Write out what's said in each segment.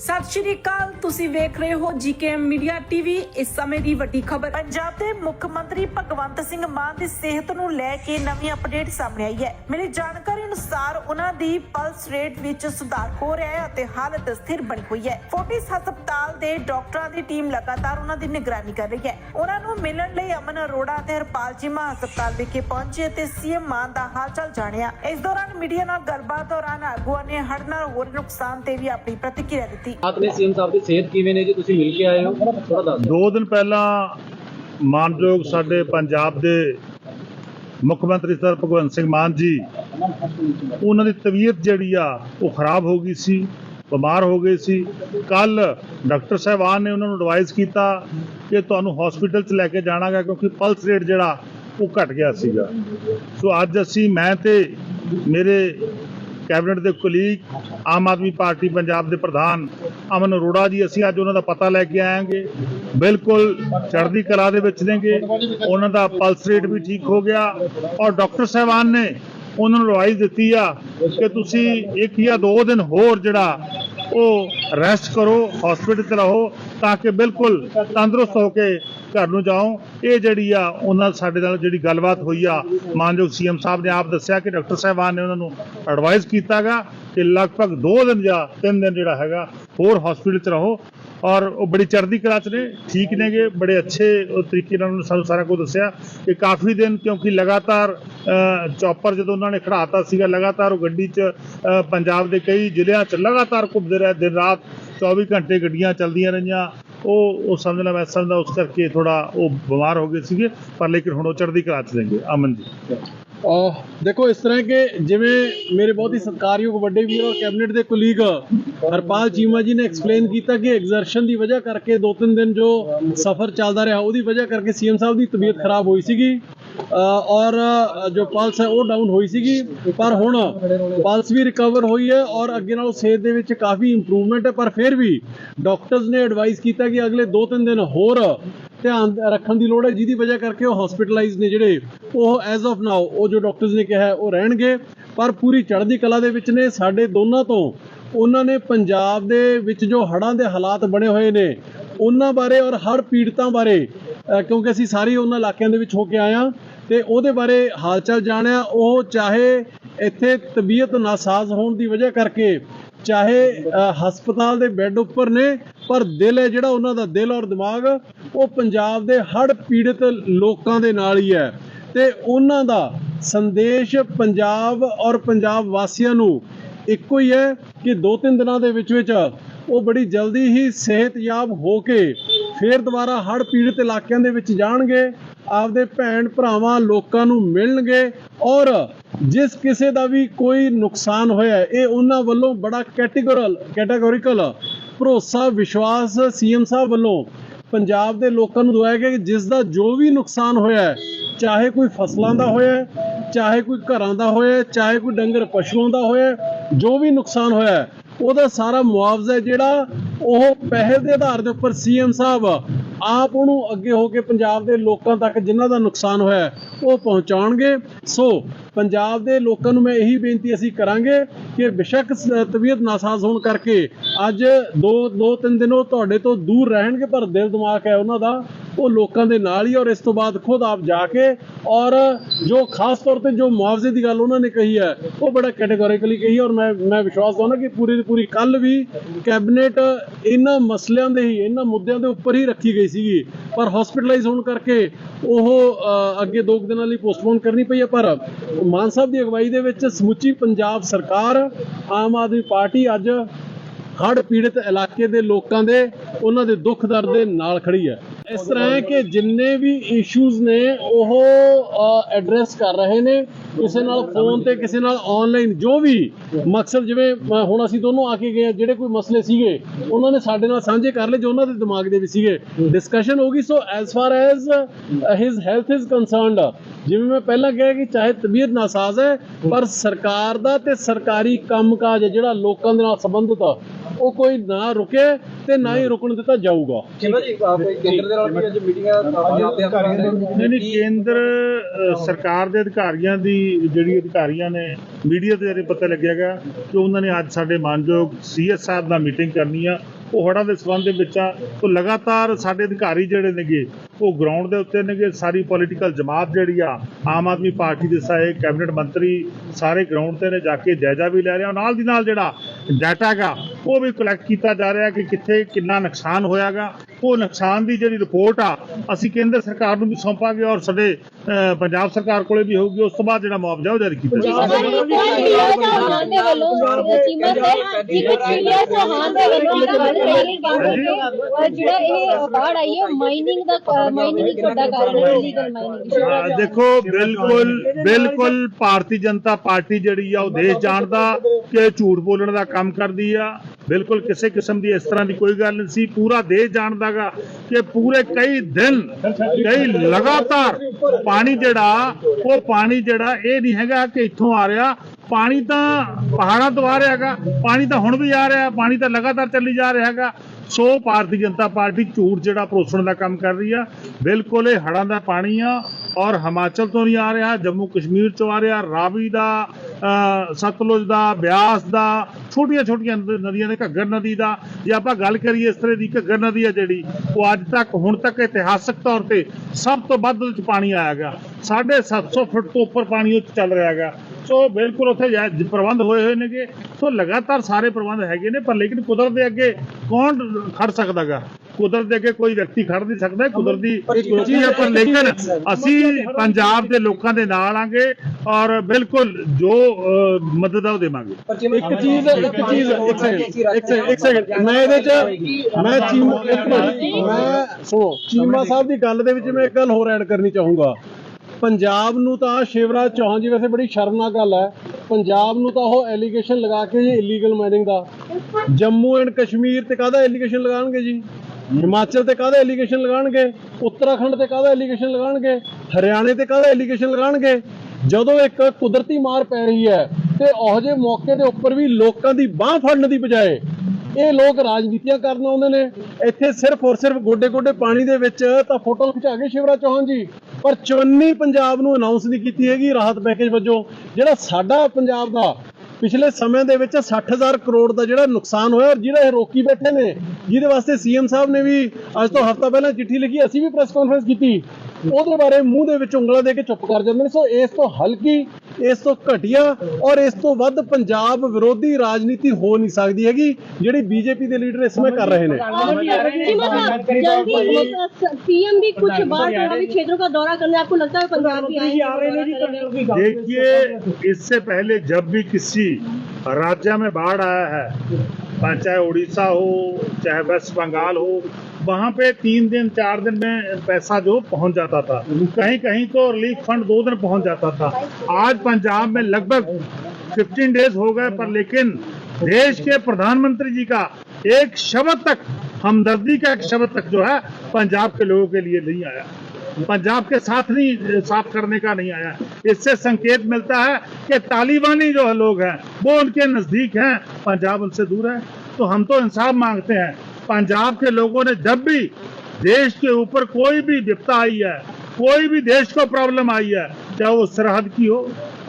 ਸਤਿ ਸ਼੍ਰੀ ਅਕਾਲ, ਤੁਸੀਂ ਵੇਖ ਰਹੇ ਹੋ ਜੀਕੇਐਮ ਮੀਡੀਆ ਟੀਵੀ। ਇਸ ਸਮੇਂ ਦੀ ਵੱਡੀ ਖਬਰ, ਪੰਜਾਬ ਦੇ ਮੁੱਖ ਮੰਤਰੀ ਭਗਵੰਤ ਸਿੰਘ ਮਾਨ ਦੀ ਸਿਹਤ ਨੂੰ ਲੈ ਕੇ ਨਵੀਂ ਅਪਡੇਟ ਸਾਹਮਣੇ ਆਈ ਹੈ। ਮਿਲੀ ਜਾਣਕਾਰੀ ਅਨੁਸਾਰ ਉਹਨਾਂ ਦੀ ਪਲਸ ਰੇਟ ਵਿੱਚ ਸੁਧਾਰ ਹੋ ਰਿਹਾ ਹੈ ਅਤੇ ਹਾਲਤ ਸਥਿਰ ਬਣੀ ਹੋਈ ਹੈ। ਫੋਰਟਿਸ ਹਸਪਤਾਲ ਦੇ ਡਾਕਟਰਾਂ ਦੀ ਟੀਮ ਲਗਾਤਾਰ ਉਹਨਾਂ ਦੀ ਨਿਗਰਾਨੀ ਕਰ ਰਹੀ ਹੈ। ਉਹਨਾਂ ਨੂੰ ਮਿਲਣ ਲਈ ਅਮਨ ਅਰੋੜਾ ਅਤੇ ਹਰਪਾਲ ਚੀਮਾ ਹਸਪਤਾਲ ਵਿਖੇ ਪਹੁੰਚੇ ਤੇ ਸੀਐਮ ਮਾਨ ਦਾ ਹਾਲ ਚਾਲ ਜਾਣਿਆ। ਇਸ ਦੌਰਾਨ ਮੀਡੀਆ ਨਾਲ ਗੱਲਬਾਤ ਦੌਰਾਨ ਆਗੂਆਂ ਨੇ ਹੜ੍ਹ ਨਾਲ ਹੋਰ ਨੁਕਸਾਨ ਤੇ ਵੀ ਆਪਣੀ ਪ੍ਰਤੀਕਿਰਿਆ ਦਿੱਤੀ। ਰਾਤ ਨੇ ਸੀਐਮ ਸਾਹਿਬ ਦੀ ਸਿਹਤ ਕਿਵੇਂ ਨੇ ਜੀ? ਤੁਸੀਂ ਮਿਲ ਕੇ ਆਏ ਹੋ। ਥੋੜਾ ਦੱਸ ਦੋ ਦਿਨ ਪਹਿਲਾਂ ਮਾਨਯੋਗ ਸਾਡੇ ਪੰਜਾਬ ਦੇ ਮੁੱਖ ਮੰਤਰੀ ਸਰ ਭਗਵੰਤ ਸਿੰਘ ਮਾਨ ਜੀ ਉਹਨਾਂ ਦੀ ਤਬੀਅਤ ਜਿਹੜੀ ਆ ਉਹ ਖਰਾਬ ਹੋ ਗਈ ਸੀ ਬਿਮਾਰ ਹੋ ਗਏ ਸੀ। ਕੱਲ ਡਾਕਟਰ ਸਾਹਿਬਾਨ ਨੇ ਉਹਨਾਂ ਨੂੰ ਐਡਵਾਈਸ ਕੀਤਾ ਕਿ ਤੁਹਾਨੂੰ ਹਸਪੀਟਲ 'ਚ ਲੈ ਕੇ ਜਾਣਾਗਾ ਕਿਉਂਕਿ ਪਲਸ ਰੇਟ ਜਿਹੜਾ ਉਹ ਘਟ ਗਿਆ ਸੀਗਾ। ਸੋ ਅੱਜ ਅਸੀਂ ਮੈਂ ਤੇ ਮੇਰੇ ਕੈਬਨਿਟ ਦੇ ਕੁਲੀਗ ਆਮ ਆਦਮੀ ਪਾਰਟੀ ਪੰਜਾਬ ਦੇ ਪ੍ਰਧਾਨ ਅਮਨ ਅਰੋੜਾ ਜੀ, ਅਸੀਂ ਅੱਜ ਉਹਨਾਂ ਦਾ ਪਤਾ ਲੈ ਕੇ ਆਏਾਂਗੇ ਬਿਲਕੁਲ ਚੜ੍ਹਦੀ ਕਲਾ ਦੇ ਵਿੱਚ ਨੇਗੇ। ਉਹਨਾਂ ਦਾ ਪਲਸ ਰੇਟ ਵੀ ਠੀਕ ਹੋ ਗਿਆ। ਔਰ ਡਾਕਟਰ ਸਾਹਿਬਾਨ ਨੇ ਉਹਨਾਂ ਨੂੰ ਐਡਵਾਈਸ ਦਿੱਤੀ ਆ ਕਿ ਤੁਸੀਂ ਇੱਕ ਜਾਂ ਦੋ ਦਿਨ ਹੋਰ ਜਿਹੜਾ ਉਹ ਰੈਸਟ ਕਰੋ ਹਸਪੀਟਲ 'ਚ ਰਹੋ, ਤਾਂ ਕਿ ਬਿਲਕੁਲ ਤੰਦਰੁਸਤ ਹੋ ਕੇ ਘਰ ਨੂੰ ਜਾਓ। ਇਹ ਜਿਹੜੀ ਆ, ਉਹਨਾਂ ਸਾਡੇ ਨਾਲ ਜਿਹੜੀ ਗੱਲਬਾਤ ਹੋਈ ਆ, ਮਾਨਯੋਗ ਸੀਐਮ ਸਾਹਿਬ ਨੇ ਆਪ ਦੱਸਿਆ ਕਿ ਡਾਕਟਰ ਸਾਹਿਬਾਨ ਨੇ ਉਹਨਾਂ ਨੂੰ ਐਡਵਾਈਸ ਕੀਤਾਗਾ ਕਿ ਲਗਭਗ 2 ਦਿਨ ਜਾਂ 3 ਦਿਨ ਜਿਹੜਾ ਹੈਗਾ, ਹੋਰ ਹਸਪੀਟਲ 'ਚ ਰਹੋ। ਔਰ ਉਹ ਬੜੀ ਚੜ੍ਹਦੀ ਕਲਾ 'ਚ ਨੇ, ਠੀਕ ਨੇਗੇ, ਬੜੇ ਅੱਛੇ ਤਰੀਕੇ ਨਾਲ ਉਹਨਾਂ ਨੇ ਸਾਨੂੰ ਸਾਰਾ ਕੁਝ ਦੱਸਿਆ। ਕਿ ਕਾਫੀ ਦਿਨ ਕਿਉਂਕਿ ਲਗਾਤਾਰ ਚੌਪਰ ਜਦੋਂ ਉਹਨਾਂ ਨੇ ਖੜਾਤਾ ਸੀਗਾ, ਲਗਾਤਾਰ ਉਹ ਗੱਡੀ 'ਚ ਪੰਜਾਬ ਦੇ ਕਈ ਜ਼ਿਲ੍ਹਿਆਂ 'ਚ ਲਗਾਤਾਰ ਘੁੰਮਦੇ ਰਹੇ। ਦਿਨ ਰਾਤ 24 ਘੰਟੇ ਗੱਡੀਆਂ ਚੱਲਦੀਆਂ ਰਹੀਆਂ। ਉਹ ਉਹ ਸਮਝਣਾ ਮੈਂ ਸਮਝਦਾ ਉਸ ਕਰਕੇ ਥੋੜਾ ਉਹ ਬਿਮਾਰ ਹੋ ਗਏ ਸੀਗੇ, ਪਰ ਲੇਕਿਨ ਹੁਣ ਉਹ ਚੜ੍ਹਦੀ ਕਲਾ 'ਚ ਨੇਗੇ ਅਮਨ ਜੀ। ਦੇਖੋ, ਇਸ ਤਰ੍ਹਾਂ ਕਿ ਜਿਵੇਂ ਮੇਰੇ ਬਹੁਤ ਹੀ ਸਤਿਕਾਰਯੋਗ ਵੱਡੇ ਵੀਰ ਔਰ ਕੈਬਨਿਟ ਦੇ ਕੁਲੀਗ ਹਰਪਾਲ ਚੀਮਾ ਜੀ ਨੇ ਐਕਸਪਲੇਨ ਕੀਤਾ ਕਿ ਐਗਜ਼ਰਸ਼ਨ ਦੀ ਵਜ੍ਹਾ ਕਰਕੇ ਦੋ ਤਿੰਨ ਦਿਨ ਜੋ ਸਫ਼ਰ ਚੱਲਦਾ ਰਿਹਾ, ਉਹਦੀ ਵਜ੍ਹਾ ਕਰਕੇ ਸੀਐਮ ਸਾਹਿਬ ਦੀ ਤਬੀਅਤ ਖਰਾਬ ਹੋਈ ਸੀਗੀ। ਔਰ ਜੋ ਪਲਸ ਹੈ, ਉਹ ਡਾਊਨ ਹੋਈ ਸੀਗੀ। ਪਰ ਹੁਣ ਪਲਸ ਵੀ ਰਿਕਵਰ ਹੋਈ ਹੈ ਔਰ ਅੱਗੇ ਨਾਲੋਂ ਸਿਹਤ ਦੇ ਵਿੱਚ ਕਾਫੀ ਇੰਪਰੂਵਮੈਂਟ ਹੈ। ਪਰ ਫਿਰ ਵੀ ਡਾਕਟਰਸ ਨੇ ਐਡਵਾਈਸ ਕੀਤਾ ਕਿ ਅਗਲੇ 2-3 ਦਿਨ ਹੋਰ ਧਿਆਨ ਰੱਖਣ ਦੀ ਲੋੜ ਹੈ, ਜਿਹਦੀ ਵਜ੍ਹਾ ਕਰਕੇ ਉਹ ਹਸਪੀਟਲਾਈਜ਼ ਨੇ ਜਿਹੜੇ। ਉਹ ਐਜ਼ ਆਫ ਨਾਓ ਉਹ ਜੋ ਡਾਕਟਰਸ ਨੇ ਕਿਹਾ ਉਹ ਰਹਿਣਗੇ। ਪਰ ਪੂਰੀ ਚੜ੍ਹਦੀ ਕਲਾ ਦੇ ਵਿੱਚ ਨੇ, ਸਾਡੇ ਦੋਨਾਂ ਤੋਂ, ਉਹਨਾਂ ਨੇ ਪੰਜਾਬ ਦੇ ਵਿੱਚ ਜੋ ਹੜ੍ਹਾਂ ਦੇ ਹਾਲਾਤ ਬਣੇ ਹੋਏ ਨੇ, ਉਹਨਾਂ ਬਾਰੇ ਔਰ ਹੜ੍ਹ ਪੀੜਤਾਂ ਬਾਰੇ ਕਿਉਂਕਿ ਅਸੀਂ ਸਾਰੇ ਉਹਨਾਂ ਇਲਾਕਿਆਂ ਦੇ ਵਿੱਚ ਹੋ ਕੇ ਆਏ ਹਾਂ, ਤੇ ਉਹਦੇ ਬਾਰੇ ਹਾਲਚਾਲ ਜਾਣਿਆ। ਉਹ ਚਾਹੇ ਇੱਥੇ ਤਬੀਅਤ ਨਾਸਾਜ਼ ਹੋਣ ਦੀ ਵਜ੍ਹਾ ਕਰਕੇ ਚਾਹੇ ਹਸਪਤਾਲ ਦੇ ਬੈੱਡ ਉੱਪਰ ਨੇ, ਪਰ ਦਿਲ ਹੈ ਜਿਹੜਾ ਉਹਨਾਂ ਦਾ ਦਿਲ ਔਰ ਦਿਮਾਗ, ਉਹ ਪੰਜਾਬ ਦੇ ਹੜ੍ਹ ਪੀੜਤ ਲੋਕਾਂ ਦੇ ਨਾਲ ਹੀ ਹੈ। ਤੇ ਉਹਨਾਂ ਦਾ ਸੰਦੇਸ਼ ਪੰਜਾਬ ਔਰ ਪੰਜਾਬ ਵਾਸੀਆਂ ਨੂੰ ਇੱਕੋ ਹੀ ਹੈ ਕਿ ਦੋ ਤਿੰਨ ਦਿਨਾਂ ਦੇ ਵਿੱਚ ਵਿੱਚ ਉਹ ਬੜੀ ਜਲਦੀ ਹੀ ਸਿਹਤਯਾਬ ਹੋ ਕੇ ਫੇਰ ਦੁਬਾਰਾ ਹੜ੍ਹ ਪੀੜਤ ਇਲਾਕਿਆਂ ਦੇ ਵਿੱਚ ਜਾਣਗੇ, ਆਪਦੇ ਭੈਣ ਭਰਾਵਾਂ ਲੋਕਾਂ ਨੂੰ ਮਿਲਣਗੇ ਔਰ ਜਿਸ ਕਿਸੇ ਦਾ ਵੀ ਕੋਈ ਨੁਕਸਾਨ ਹੋਇਆ ਇਹ ਉਹਨਾਂ ਵੱਲੋਂ ਬੜਾ ਕੈਟੇਗੋਰਲ ਕੈਟਾਗੋਰੀਕਲ ਭਰੋਸਾ, ਵਿਸ਼ਵਾਸ ਸੀਐਮ ਸਾਹਿਬ ਵੱਲੋਂ ਪੰਜਾਬ ਦੇ ਲੋਕਾਂ ਨੂੰ ਦਵਾਇਆ ਗਿਆ ਕਿ ਜਿਸ ਦਾ ਜੋ ਵੀ ਨੁਕਸਾਨ ਹੋਇਆ ਚਾਹੇ ਕੋਈ ਫਸਲਾਂ ਦਾ ਹੋਇਆ ਚਾਹੇ ਕੋਈ ਘਰਾਂ ਦਾ ਹੋਇਆ ਚਾਹੇ ਕੋਈ ਡੰਗਰ ਪਸ਼ੂਆਂ ਦਾ ਹੋਇਆ ਜੋ ਵੀ ਨੁਕਸਾਨ ਹੋਇਆ ਉਹਦਾ ਸਾਰਾ ਮੁਆਵਜ਼ਾ ਜਿਹੜਾ ਉਹ ਪਹਿਲ ਦੇ ਆਧਾਰ ਦੇ ਉੱਪਰ ਸੀਐਮ ਸਾਹਿਬ ਆਪ ਉਹਨੂੰ ਅੱਗੇ ਹੋ ਕੇ ਪੰਜਾਬ ਦੇ ਲੋਕਾਂ ਤੱਕ ਜਿਨ੍ਹਾਂ ਦਾ ਨੁਕਸਾਨ ਹੋਇਆ ਉਹ ਪਹੁੰਚਾਉਣਗੇ। ਸੋ, ਪੰਜਾਬ ਦੇ ਲੋਕਾਂ ਨੂੰ ਮੈਂ ਇਹੀ ਬੇਨਤੀ ਅਸੀਂ ਕਰਾਂਗੇ ਕਿ ਬਿਸ਼ੱਕ ਤਬੀਅਤ ਨਾਸਾਜ਼ ਹੋਣ ਕਰਕੇ ਅੱਜ ਦੋ ਦੋ, ਤਿੰਨ ਦਿਨ ਉਹ ਤੁਹਾਡੇ ਤੋਂ ਦੂਰ ਰਹਿਣਗੇ, ਪਰ ਦਿਲ ਦਿਮਾਗ ਹੈ ਉਹਨਾਂ ਦਾ ਉਹ ਲੋਕਾਂ ਦੇ ਨਾਲ ਹੀ ਔਰ ਇਸ ਤੋਂ ਬਾਅਦ ਖੁਦ ਆਪ ਜਾ ਕੇ ਔਰ ਜੋ ਖਾਸ ਤੌਰ ਤੇ ਜੋ ਮੁਆਵਜ਼ੇ ਦੀ ਗੱਲ ਉਹਨਾਂ ਨੇ ਕਹੀ ਹੈ, ਉਹ ਬੜਾ ਕੈਟੇਗੋਰੀਕਲੀ ਕਹੀ ਔਰ ਮੈਂ ਮੈਂ ਵਿਸ਼ਵਾਸ ਦਵਾਉਣਾ ਕਿ ਪੂਰੀ ਦੀ ਪੂਰੀ ਕੱਲ ਵੀ ਕੈਬਨਿਟ ਇਹਨਾਂ ਮਸਲਿਆਂ ਦੇ ਹੀ, ਇਹਨਾਂ ਮੁੱਦਿਆਂ ਦੇ ਉੱਪਰ ਹੀ ਰੱਖੀ ਗਈ ਸੀਗੀ। ਪਰ ਹਸਪੀਟਲਾਈਜ਼ ਹੋਣ ਕਰਕੇ ਉਹ ਅੱਗੇ ਦੋ ਕੁ ਦਿਨਾਂ ਲਈ ਪੋਸਟਪੋਨ ਕਰਨੀ ਪਈ ਹੈ, ਪਰ ਮਾਨ ਸਾਹਿਬ ਦੀ ਅਗਵਾਈ ਦੇ ਵਿੱਚ ਸਮੁੱਚੀ ਪੰਜਾਬ ਸਰਕਾਰ, ਆਮ ਆਦਮੀ ਪਾਰਟੀ ਅੱਜ ਹੜ੍ਹ ਪੀੜਤ ਇਲਾਕੇ ਦੇ ਲੋਕਾਂ ਦੇ, ਉਹਨਾਂ ਦੇ ਦੁੱਖ ਦਰਦ ਦੇ ਨਾਲ ਖੜੀ ਹੈ। ਇਸ ਤਰ੍ਹਾਂ ਹੈ ਕਿ ਜਿੰਨੇ ਵੀ ਇਸ਼ੂਜ਼ ਨੇ, ਉਹ ਐਡਰੈਸ ਕਰ ਰਹੇ ਨੇ। ਕਿਸੇ ਨਾਲ ਫੋਨ ਤੇ, ਕਿਸੇ ਨਾਲ ਆਨਲਾਈਨ ਜੋ ਵੀ ਮਕਸਦ ਜਿਵੇਂ ਹੁਣ ਅਸੀਂ ਦੋਨੋਂ ਆ ਕੇ ਗਏ ਜਿਹੜੇ ਕੋਈ ਮਸਲੇ ਸੀਗੇ, ਉਹਨਾਂ ਨੇ ਸਾਡੇ ਨਾਲ ਸਾਂਝੇ ਕਰ ਲਏ, ਜੋ ਉਹਨਾਂ ਦੇ ਦਿਮਾਗ ਦੇ ਵਿੱਚ ਸੀਗੇ। ਡਿਸਕਸ਼ਨ ਹੋ ਗਈ so as far as his health is concerned ਜਿਵੇਂ ਮੈਂ ਪਹਿਲਾਂ ਕਿਹਾ ਕਿ ਚਾਹੇ ਤਬੀਅਤ ਨਾਸਾਜ਼ ਹੈ, ਪਰ ਸਰਕਾਰ ਦਾ ਤੇ ਸਰਕਾਰੀ ਕੰਮਕਾਜ ਹੈ ਜਿਹੜਾ ਲੋਕਾਂ ਦੇ ਨਾਲ ਸੰਬੰਧਿਤ ਉਹ ਕੋਈ ਨਾ ਰੁਕੇ ਤੇ ਨਾ ਹੀ ਰੁਕਣ ਦਿੱਤਾ ਜਾਊਗਾ। ਜੀ ਕੇਂਦਰ ਦੇ ਨਾਲ ਵੀ ਅੱਜ ਮੀਟਿੰਗਾਂ ਪੰਜਾਬ ਦੇ ਅਧਿਕਾਰੀਆਂ ਨੇ ਨਹੀਂ ਨਹੀਂ ਕੇਂਦਰ ਅ, ਸਰਕਾਰ ਦੇ ਅਧਿਕਾਰੀਆਂ ਦੀ ਜਿਹੜੀ ਅਧਿਕਾਰੀਆਂ ਨੇ ਮੀਡੀਆ ਦੇ ਜ਼ਰੀਏ ਪਤਾ ਲੱਗਿਆਗਾ ਕਿ ਉਹਨਾਂ ਨੇ ਅੱਜ ਸਾਡੇ ਮਾਨਯੋਗ ਸੀਐਸ ਸਾਹਿਬ ਨਾਲ ਮੀਟਿੰਗ ਕਰਨੀ ਆ। ਉਹ ਹੜ੍ਹਾਂ ਦੇ ਸੰਬੰਧ ਦੇ ਵਿੱਚ ਆ। ਉਹ ਲਗਾਤਾਰ ਸਾਡੇ ਅਧਿਕਾਰੀ ਜਿਹੜੇ ਨੇਗੇ ਉਹ ਗਰਾਊਂਡ ਦੇ ਉੱਤੇ ਨੇਗੇ। ਸਾਰੀ ਪੋਲੀਟੀਕਲ ਜਮਾਤ ਜਿਹੜੀ ਆ ਆਮ ਆਦਮੀ ਪਾਰਟੀ ਦੇ ਸਾਰੇ ਕੈਬਨਿਟ ਮੰਤਰੀ ਸਾਰੇ ਗਰਾਊਂਡ ਤੇ ਨੇ ਜਾ ਕੇ ਜਾਇਜ਼ਾ ਵੀ ਲੈ ਰਹੇ ਆ। ਨਾਲ ਦੀ ਨਾਲ ਜਿਹੜਾ ਡਾਟਾ ਹੈਗਾ ਉਹ ਵੀ ਕਲੈਕਟ ਕੀਤਾ ਜਾ ਰਿਹਾ ਕਿ ਕਿੱਥੇ ਕਿੰਨਾ ਨੁਕਸਾਨ ਹੋਇਆਗਾ। ਉਹ ਨੁਕਸਾਨ ਦੀ ਜਿਹੜੀ ਰਿਪੋਰਟ ਆ ਅਸੀਂ ਕੇਂਦਰ ਸਰਕਾਰ ਨੂੰ ਵੀ ਸੌਂਪਾਂਗੇ ਔਰ ਸਾਡੇ ਪੰਜਾਬ ਸਰਕਾਰ ਕੋਲੇ ਵੀ ਹੋਊਗੀ। ਉਸ ਤੋਂ ਬਾਅਦ ਜਿਹੜਾ ਮੁਆਵਜ਼ਾ ਉਹ ਜਾਰੀ ਕੀਤਾ ਜਾਵੇਗਾ ਚੌਹਾਨ ਦੇ ਵੱਲੋਂ ਚੀਮਾ ਸਰ ਇੱਕ ਚੀਮਾ ਚੌਹਾਨ ਦੇ ਵੱਲੋਂ ਇੱਕ ਗੱਲ ਕਹੀ ਗਈ ਜਿਹੜਾ ਇਹ ਬਾੜ ਆਈ ਹੈ ਮਾਈਨਿੰਗ ਦਾ ਮਾਈਨਿੰਗ ਇੱਕ ਵੱਡਾ ਕਾਰਨ ਹੈ। ਇਲੀਗਲ ਮਾਈਨਿੰਗ ਅ, ਦੇਖੋ ਬਿਲਕੁਲ ਬਿਲਕੁਲ ਭਾਰਤੀ ਜਨਤਾ ਪਾਰਟੀ ਜਿਹੜੀ ਆ ਉਹ ਦੇਸ਼ ਜਾਣਦਾ ਕਿ ਝੂਠ ਬੋਲਣ ਦਾ ਕੰਮ ਕਰਦੀ ਆ। ਬਿਲਕੁਲ ਕਿਸੇ ਕਿਸਮ ਦੀ ਇਸ ਤਰ੍ਹਾਂ ਦੀ ਕੋਈ ਗੱਲ ਨਹੀਂ ਸੀ। ਪੂਰਾ ਦੇਸ਼ ਜਾਣਦਾਗਾ ਕਿ ਪੂਰੇ ਕਈ ਦਿਨ ਕਈ ਲਗਾਤਾਰ ਪਾਣੀ ਜਿਹੜਾ, ਉਹ ਪਾਣੀ ਜਿਹੜਾ ਇਹ ਨਹੀਂ ਹੈਗਾ ਕਿ ਇੱਥੋਂ ਆ ਰਿਹਾ। ਪਾਣੀ ਤਾਂ ਪਹਾੜਾਂ ਤੋਂ ਆ ਰਿਹਾ ਹੈਗਾ, ਪਾਣੀ ਤਾਂ ਹੁਣ ਵੀ ਆ ਰਿਹਾ, ਪਾਣੀ ਤਾਂ ਲਗਾਤਾਰ ਚੱਲੀ ਜਾ ਰਿਹਾ ਹੈਗਾ। ਸੋ ਭਾਰਤੀ ਜਨਤਾ ਪਾਰਟੀ ਝੂਠ ਜਿਹੜਾ ਪਰੋਸਣ ਦਾ ਕੰਮ ਕਰ ਰਹੀ ਆ। ਬਿਲਕੁਲ ਇਹ ਹੜ੍ਹਾਂ ਦਾ ਪਾਣੀ ਆ ਔਰ ਹਿਮਾਚਲ ਤੋਂ ਨਹੀਂ ਆ ਰਿਹਾ, ਜੰਮੂ ਕਸ਼ਮੀਰ ਤੋਂ ਆ ਰਿਹਾ, ਰਾਵੀ ਦਾ ਸਤਲੁਜ ਦਾ, ਬਿਆਸ ਦਾ ਛੋਟੀਆਂ ਛੋਟੀਆਂ ਨਦੀਆਂ ਨੇ ਘੱਗਰ ਨਦੀ ਦਾ। ਜੇ ਆਪਾਂ ਗੱਲ ਕਰੀਏ ਇਸ ਤਰ੍ਹਾਂ ਦੀ ਘੱਗਰ ਨਦੀ ਆ ਜਿਹੜੀ, ਉਹ ਅੱਜ ਤੱਕ, ਹੁਣ ਤੱਕ ਇਤਿਹਾਸਕ ਤੌਰ ਤੇ ਸਭ ਤੋਂ ਵੱਧ ਉਹ 'ਚ ਪਾਣੀ ਆਇਆਗਾ 750 ਫੁੱਟ ਤੋਂ ਉੱਪਰ ਪਾਣੀ ਉਹ 'ਚ ਚੱਲ ਰਿਹਾ ਹੈਗਾ। ਸੋ ਬਿਲਕੁਲ ਉੱਥੇ ਜਾ- ਜ- ਪ੍ਰਬੰਧ ਹੋਏ ਹੋਏ ਨੇਗੇ। ਸੋ ਲਗਾਤਾਰ ਸਾਰੇ ਪ੍ਰਬੰਧ ਹੈਗੇ ਨੇ ਪਰ ਲੇਕਿਨ ਕੁਦਰਤ ਦੇ ਅੱਗੇ ਕੌਣ ਖੜ ਸਕਦਾਗਾ? ਕੁਦਰਤ ਦੇ ਅੱਗੇ ਕੋਈ ਵਿਅਕਤੀ ਖੜ ਨਹੀਂ ਸਕਦਾ ਕੁਦਰਤ ਦੀ ਚੀਜ਼ ਹੈ ਪਰ ਲੇਕਿਨ ਅਸੀਂ ਪੰਜਾਬ ਦੇ ਲੋਕਾਂ ਦੇ ਨਾਲ ਆਂਗੇ ਔਰ ਬਿਲਕੁਲ ਜੋ ਮਦਦ ਆ ਉਹ ਦੇਵਾਂਗੇ। ਇੱਕ ਚੀਜ਼ ਇੱਕ ਚੀਜ਼ ਇੱਕ ਸੈਕਿੰਡ ਇੱਕ ਸੈਕਿੰਡ ਮੈਂ ਇਹਦੇ ਚ ਮੈਂ ਚੀਮਾ ਇੱਕ ਮਿੰਟ। ਮੈਂ ਸੁਣੋ ਚੀਮਾ ਸਾਹਿਬ ਦੀ ਗੱਲ ਦੇ ਵਿੱਚ ਮੈਂ ਇੱਕ ਗੱਲ ਹੋਰ ਐਡ ਕਰਨੀ ਚਾਹੂੰਗਾ। ਪੰਜਾਬ ਨੂੰ ਤਾਂ ਸ਼ਿਵਰਾਜ ਚੌਹਾਨ ਜੀ ਵੈਸੇ ਬੜੀ ਸ਼ਰਮਨਾਕ ਗੱਲ ਹੈ। ਪੰਜਾਬ ਨੂੰ ਤਾਂ ਉਹ ਐਲੀਗੇਸ਼ਨ ਲਗਾ ਕੇ ਜੀ ਇਲੀਗਲ ਮਾਈਨਿੰਗ ਦਾ। ਜੰਮੂ ਐਂਡ ਕਸ਼ਮੀਰ ਤੇ ਕਾਹਦਾ ਐਲੀਗੇਸ਼ਨ ਲਗਾਉਣਗੇ ਜੀ? ਹਿਮਾਚਲ ਤੇ ਕਾਹਦਾ ਐਲੀਗੇਸ਼ਨ ਲਗਾਉਣਗੇ? ਉੱਤਰਾਖੰਡ ਤੇ ਕਾਹਦਾ ਐਲੀਗੇਸ਼ਨ ਲਗਾਉਣਗੇ? ਹਰਿਆਣੇ ਤੇ ਕਾਹਦਾ ਐਲੀਗੇਸ਼ਨ ਲਗਾਉਣਗੇ? ਜਦੋਂ ਇੱਕ ਕੁਦਰਤੀ ਮਾਰ ਪੈ ਰਹੀ ਹੈ ਤੇ ਉਹ ਜਿਹੇ ਮੌਕੇ ਦੇ ਉੱਪਰ ਵੀ ਲੋਕਾਂ ਦੀ ਬਾਹ ਫੜਨ ਦੀ ਬਜਾਏ ਇਹ ਲੋਕ ਰਾਜਨੀਤੀਆਂ ਕਰਨ ਆਉਂਦੇ ਨੇ। ਇੱਥੇ ਸਿਰਫ ਔਰ ਸਿਰਫ ਗੋਡੇ ਗੋਡੇ ਪਾਣੀ ਦੇ ਵਿੱਚ ਤਾਂ ਫੋਟੋ ਖਿਚਾ ਕੇ ਸ਼ਿਵਰਾਜ ਚੌਹਾਨ ਜੀ। ਪਰ ਚਵੰਨੀ ਪੰਜਾਬ ਨੂੰ ਅਨਾਉਂਸ ਨਹੀਂ ਕੀਤੀ ਹੈਗੀ, ਰਾਹਤ ਪੈਕੇਜ ਵਜੋਂ। ਜਿਹੜਾ ਸਾਡਾ ਪੰਜਾਬ ਦਾ ਪਿਛਲੇ ਸਮੇਂ ਦੇ ਵਿੱਚ 60000 ਕਰੋੜ ਦਾ ਜਿਹੜਾ ਨੁਕਸਾਨ ਹੋਇਆ ਔਰ ਜਿਹੜਾ ਇਹ ਰੋਕੀ ਬੈਠੇ ਨੇ, ਜਿਹਦੇ ਵਾਸਤੇ ਸੀਐਮ ਸਾਹਿਬ ਨੇ ਵੀ ਅੱਜ ਤੋਂ ਹਫ਼ਤਾ ਪਹਿਲਾਂ ਚਿੱਠੀ ਲਿਖੀ, ਅਸੀਂ ਵੀ ਪ੍ਰੈਸ ਕਾਨਫਰੰਸ ਕੀਤੀ। ਉਹਦੇ ਬਾਰੇ ਮੂੰਹ ਦੇ ਵਿੱਚ ਉਂਗਲਾਂ ਦੇ ਕੇ ਚੁੱਪ ਕਰ ਜਾਂਦੇ ਨੇ। ਸੋ ਇਸ ਤੋਂ ਹਲਕੀ ਇਸ ਤੋਂ ਘਟੀਆ ਔਰ ਇਸ ਤੋਂ ਵੱਧ ਪੰਜਾਬ ਵਿਰੋਧੀ ਰਾਜਨੀਤੀ ਹੋ ਨਹੀਂ ਸਕਦੀ ਹੈਗੀ ਜਿਹੜੀ ਬੀਜੇਪੀ ਦੇ ਲੀਡਰ ਇਸ ਸਮੇਂ ਕਰ ਰਹੇ ਨੇ चीमा साहब जल्दी पीएम भी कुछ बाढ़ प्रभावित क्षेत्रों का दौरा करने आपको लगता है पंजाब भी आएंगे देखिए इससे पहले जब भी किसी राज्य में बाढ़ आया है चाहे उड़ीसा हो, चाहे वेस्ट बंगाल हो, वहाँ पे तीन दिन, चार दिन में पैसा जो पहुँच जाता था। कहीं कहीं तो रिलीफ फंड दो दिन पहुँच जाता था। आज पंजाब में लगभग 15 डेज़ हो गए, पर लेकिन देश के प्रधानमंत्री जी का एक शब्द तक, हमदर्दी का एक शब्द तक जो है, पंजाब के लोगों के लिए नहीं आया। पंजाब के साथ नहीं, साफ़ करने का नहीं आया। इससे संकेत मिलता है कि तालिबानी जो लोग हैं, वो उनके नज़दीक हैं। पंजाब उनसे दूर है। तो हम तो इंसाफ मांगते हैं। पंजाब के लोगों ने जब भी देश के ऊपर कोई भी विपता आई है, कोई भी देश को प्रॉब्लम आई है, चाहे वो सरहद की हो,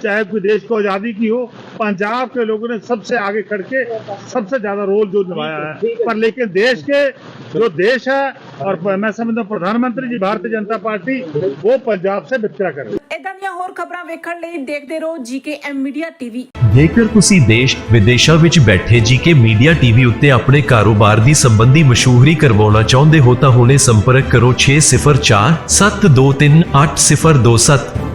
चाहे कोई देश को आज़ादी की हो पंजाब के लोगों ने सबसे आगे खड़ के सबसे ज्यादा रोल जो निभाया है पर लेकिन देश के जो देश है और मैं समझता हूं प्रधानमंत्री जी भारतीय जनता पार्टी वो पंजाब से वितकरा कर रही है ਇਦਾਂ ਦੀਆਂ ਹੋਰ ਖਬਰਾਂ ਵੇਖਣ ਲਈ ਦੇਖਦੇ ਰਹੋ ਜੀਕੇਐਮ ਮੀਡੀਆ ਟੀਵੀ ਜੇਕਰ ਤੁਸੀਂ ਦੇਸ਼ ਵਿਦੇਸ਼ਾਂ ਵਿੱਚ ਬੈਠੇ ਜੀਕੇ ਮੀਡੀਆ ਟੀਵੀ ਉੱਤੇ ਆਪਣੇ ਕਾਰੋਬਾਰ ਦੀ ਸੰਬੰਧੀ ਮਸ਼ਹੂਰੀ ਕਰਵਾਉਣਾ ਚਾਹੁੰਦੇ ਹੋ ਤਾਂ ਹੁਣੇ ਸੰਪਰਕ ਕਰੋ 604 723 8027